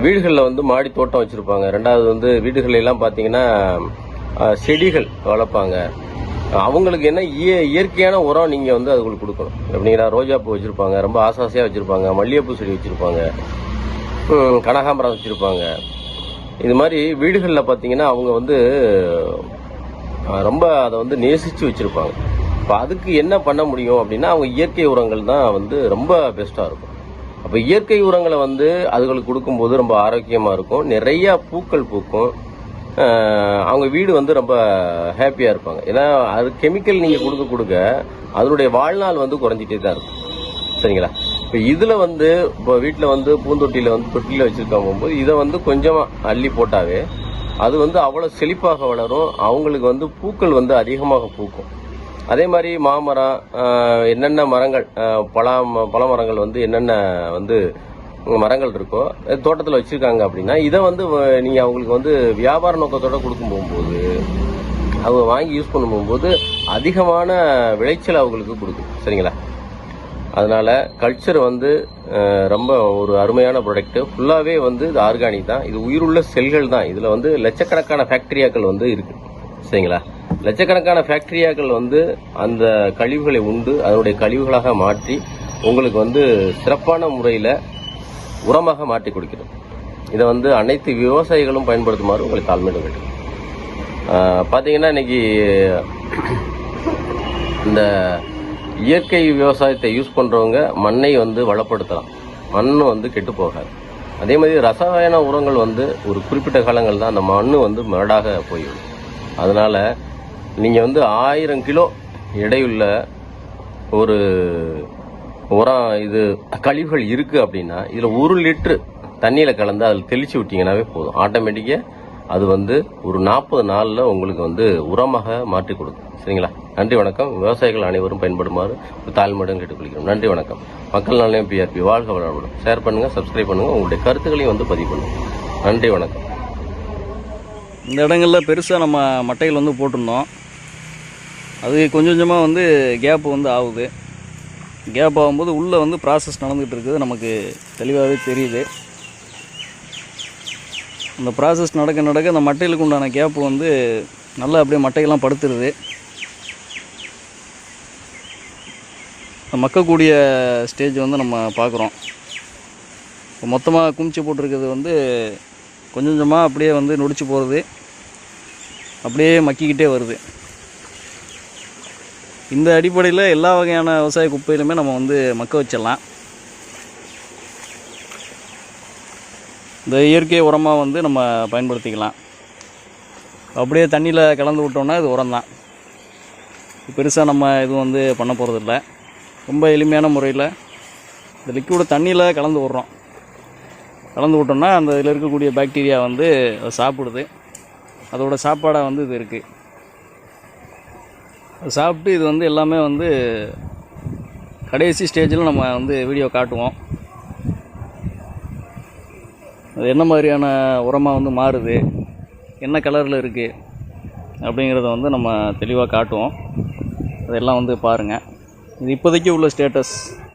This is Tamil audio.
வீடுகளில் வந்து மாடி தோட்டம் வச்சுருப்பாங்க. ரெண்டாவது வந்து வீடுகளெல்லாம் பார்த்தீங்கன்னா செடிகள் வளர்ப்பாங்க. அவங்களுக்கு என்ன இய- இயற்கையான உரம் நீங்கள் வந்து அதுகளுக்கு கொடுக்கணும். எப்படிங்கன்னா ரோஜாப்பூ வச்சுருப்பாங்க. ரொம்ப ஆசாசையாக வச்சுருப்பாங்க. மல்லிகைப்பூ செடி வச்சுருப்பாங்க. கனகாம்பரம் வச்சுருப்பாங்க. இது மாதிரி வீடுகளில் பார்த்தீங்கன்னா அவங்க வந்து ரொம்ப அதை வந்து நேசித்து வச்சுருப்பாங்க. இப்போ அதுக்கு என்ன பண்ண முடியும் அப்படின்னா அவங்க இயற்கை உரங்கள் தான் வந்து ரொம்ப பெஸ்ட்டாக இருக்கும். அப்போ இயற்கை உரங்களை வந்து அதுகளுக்கு கொடுக்கும்போது ரொம்ப ஆரோக்கியமாக இருக்கும். நிறையா பூக்கள் பூக்கும். அவங்க வீடு வந்து ரொம்ப ஹாப்பியாக இருப்பாங்க. ஏன்னா அது கெமிக்கல் நீங்கள் கொடுக்க கொடுக்க அதனுடைய வாழ்நாள் வந்து குறைஞ்சிட்டே தான் இருக்கும். சரிங்களா? இப்போ இதில் வந்து இப்போ வீட்டில் வந்து பூந்தொட்டியில் வந்து தொட்டியில் வச்சுருக்காங்க போகும்போது இதை வந்து கொஞ்சமாக அள்ளி போட்டாவே அது வந்து அவ்வளோ செழிப்பாக வளரும். அவங்களுக்கு வந்து பூக்கள் வந்து அதிகமாக பூக்கும். அதே மாதிரி மாமரம் என்னென்ன மரங்கள் பலா பழ மரங்கள் வந்து என்னென்ன வந்து மரங்கள் இருக்கோ தோட்டத்தில் வச்சுருக்காங்க அப்படின்னா இதை வந்து வ- நீங்கள் அவங்களுக்கு வந்து வியாபார நோக்கத்தோடு கொடுக்கும் போகும்போது அவங்க வாங்கி யூஸ் பண்ணும் போகும்போது அதிகமான விளைச்சல் அவங்களுக்கு கொடுக்கும். சரிங்களா? அதனால் கல்ச்சர் வந்து ரொம்ப ஒரு அருமையான ப்ராடக்ட் ஃபுல்லாகவே வந்து இது ஆர்கானிக் தான். இது உயிருள்ள செல்கள் தான். இதில் வந்து லட்சக்கணக்கான ஃபேக்டரியாக்கள் வந்து இருக்குது சரிங்களா? லட்சக்கணக்கான ஃபேக்டரியாக்கள் வந்து அந்த கழிவுகளை உண்டு அதனுடைய கழிவுகளாக மாற்றி உங்களுக்கு வந்து சிறப்பான முறையில் உரமாக மாற்றி கொடுக்கிறது இதை வந்து அனைத்து விவசாயிகளும் பயன்படுத்துமாறு உங்களை தாழ்மையிட வேண்டும் பார்த்தீங்கன்னா இன்னைக்கு இந்த இயற்கை விவசாயத்தை யூஸ் பண்ணுறவங்க மண்ணை வந்து வளப்படுத்தலாம். மண் வந்து கெட்டு போகாது. அதே மாதிரி ரசாயன உரங்கள் வந்து ஒரு குறிப்பிட்ட காலங்கள் தான் அந்த மண் வந்து மரடாக போயிடும் அதனால் நீங்கள் வந்து ஆயிரம் கிலோ எடையுள்ள ஒரு உரம் இது கழிவுகள் இருக்குது அப்படின்னா இதில் ஒரு லிட்டரு தண்ணியில் கலந்து அதில் தெளித்து விட்டிங்கனாவே போதும். ஆட்டோமேட்டிக்காக அது வந்து ஒரு நாற்பது நாளில் உங்களுக்கு வந்து உரமாக மாற்றி கொடுக்கும். சரிங்களா? நன்றி வணக்கம். விவசாயிகள் அனைவரும் பயன்படுமாறு தாழ்மையுடன் கேட்டுக்கொள்கிறோம். நன்றி வணக்கம். மக்கள் நலன் பிஆர்பி வாழ்க வளமுடன். ஷேர் பண்ணுங்கள் சப்ஸ்கிரைப் பண்ணுங்கள் உங்களுடைய கருத்துக்களையும் வந்து பதிவு பண்ணுங்கள் நன்றி வணக்கம். இந்த இடங்களில் பெருசாக நம்ம மட்டைகள் வந்து போட்டிருந்தோம். அது கொஞ்சம் கொஞ்சமாக வந்து கேப் வந்து ஆகுது. கேப் ஆகும்போது உள்ளே வந்து ப்ராசஸ் நடந்துகிட்டு இருக்குது. நமக்கு தெளிவாகவே தெரியுது. அந்த ப்ராசஸ் நடக்க நடக்க அந்த மட்டைகளுக்கு உண்டான கேப் வந்து நல்லா அப்படியே மட்டையெல்லாம் படுத்துருது. மக்கக்கூடிய ஸ்டேஜ் வந்து நம்ம பார்க்குறோம். இப்போ மொத்தமாக குமிச்சு போட்டிருக்கிறது வந்து கொஞ்சம் கொஞ்சமாக அப்படியே வந்து நொடிச்சு போகிறது அப்படியே மக்கிக்கிட்டே வருது. இந்த அடிப்படையில் எல்லா வகையான விவசாய குப்பையிலுமே நம்ம வந்து மக்க வச்சிடலாம். இந்த இயற்கை உரமாக வந்து நம்ம பயன்படுத்திக்கலாம். அப்படியே தண்ணியில் கலந்து விட்டோம்னா இது உரம் தான். பெருசாக நம்ம எதுவும் வந்து பண்ண போகிறதில்ல ரொம்ப எளிமையான முறையில் இந்த லிக்விட தண்ணியில் கலந்து விட்றோம். கலந்து விட்டோம்னா அந்த இதில் இருக்கக்கூடிய பாக்டீரியா வந்து சாப்பிடுது. அதோட சாப்பாடாக வந்து இது இருக்குது சாப்பிட்டு இது வந்து எல்லாமே வந்து கடைசி ஸ்டேஜில் நம்ம வந்து வீடியோ காட்டுவோம். அது என்ன மாதிரியான உரமாக வந்து மாறுது என்ன கலரில் இருக்குது அப்படிங்கிறத வந்து நம்ம தெளிவாக காட்டுவோம். அதெல்லாம் வந்து பாருங்கள் இது இப்போதைக்கு உள்ள ஸ்டேட்டஸ்.